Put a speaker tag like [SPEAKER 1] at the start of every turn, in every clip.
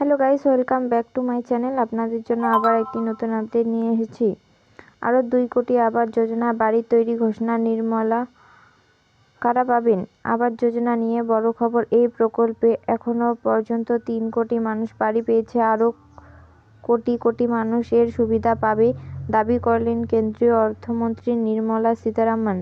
[SPEAKER 1] Hello guys, welcome back to my channel. আপনাদের জন্য আবার একটি নতুন আপডেট নিয়ে এসেছি। আরও দুই কোটি আবাস যোজনা বাড়ি তৈরি ঘোষণা, নির্মলা, কারা পাবেন? আবাস যোজনা নিয়ে বড় খবর, এই প্রকল্পে এখনও পর্যন্ত তিন কোটি মানুষ বাড়ি পেয়েছে। আরও কোটি কোটি মানুষ এর সুবিধা পাবে, দাবি করলেন কেন্দ্রীয় অর্থমন্ত্রী নির্মলা সীতারামন।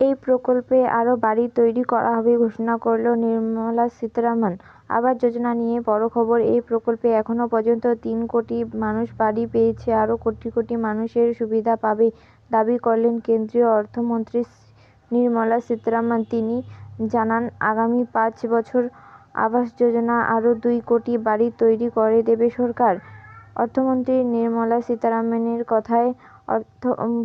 [SPEAKER 1] এই প্রকল্পে আরও বাড়ি তৈরি করা হবে ঘোষণা করল নির্মলা সীতারামন। আবাস যোজনা নিয়ে বড় খবর, এই প্রকল্পে এখনও পর্যন্ত তিন কোটি মানুষ বাড়ি পেয়েছে আরও কোটি কোটি মানুষ এর সুবিধা পাবে দাবি করলেন কেন্দ্রীয় অর্থমন্ত্রী নির্মলা সীতারামন। তিনি জানান, আগামী পাঁচ বছর আবাস যোজনা আরও দুই কোটি বাড়ি তৈরি করে দেবে সরকার। অর্থমন্ত্রী নির্মলা সীতারামনের কথায় অর্থ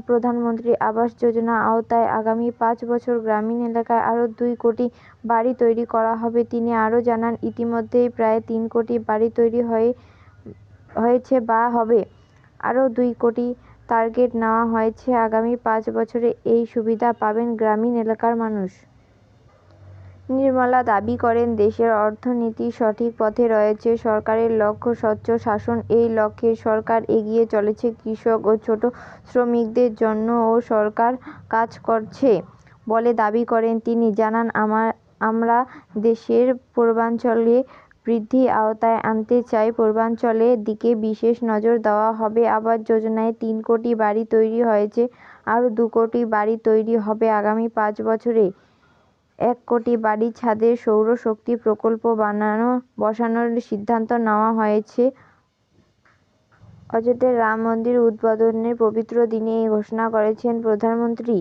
[SPEAKER 1] প্রধানমন্ত্রী আবাস যোজনা আওতায় আগামী পাঁচ বছর গ্রামীণ এলাকায় আরও দুই কোটি বাড়ি তৈরি করা হবে। তিনি আরও জানান, ইতিমধ্যেই প্রায় তিন কোটি বাড়ি তৈরি হয়ে, হয়েছে বা হবে। আরও দুই কোটি টার্গেট নেওয়া হয়েছে। আগামী পাঁচ বছরে এই সুবিধা পাবেন গ্রামীণ এলাকার মানুষ। নির্মলা দাবি করেন, দেশের অর্থনীতি সঠিক পথে রয়েছে, সরকারের লক্ষ্য স্বচ্ছ শাসন, এই লক্ষ্যে সরকার এগিয়ে চলেছে, কৃষক ও ছোট শ্রমিকদের জন্যও সরকার কাজ করছে বলে দাবি করেন তিনি। জানান আমার আমরা দেশের পূর্বাঞ্চলে বৃদ্ধি আওতায় আনতে চাই পূর্বাঞ্চলের দিকে বিশেষ নজর দেওয়া হবে। আবাস যোজনায় তিন কোটি বাড়ি তৈরি হয়েছে, আরও দু কোটি বাড়ি তৈরি হবে আগামী পাঁচ বছরে। এক কোটি বাড়ির ছাদে সৌরশক্তি প্রকল্প বানানো, বসানোর সিদ্ধান্ত নেওয়া হয়েছে। অযোধ্যায় রাম মন্দির উদ্বোধনের পবিত্র দিনে এই ঘোষণা করেছেন প্রধানমন্ত্রী।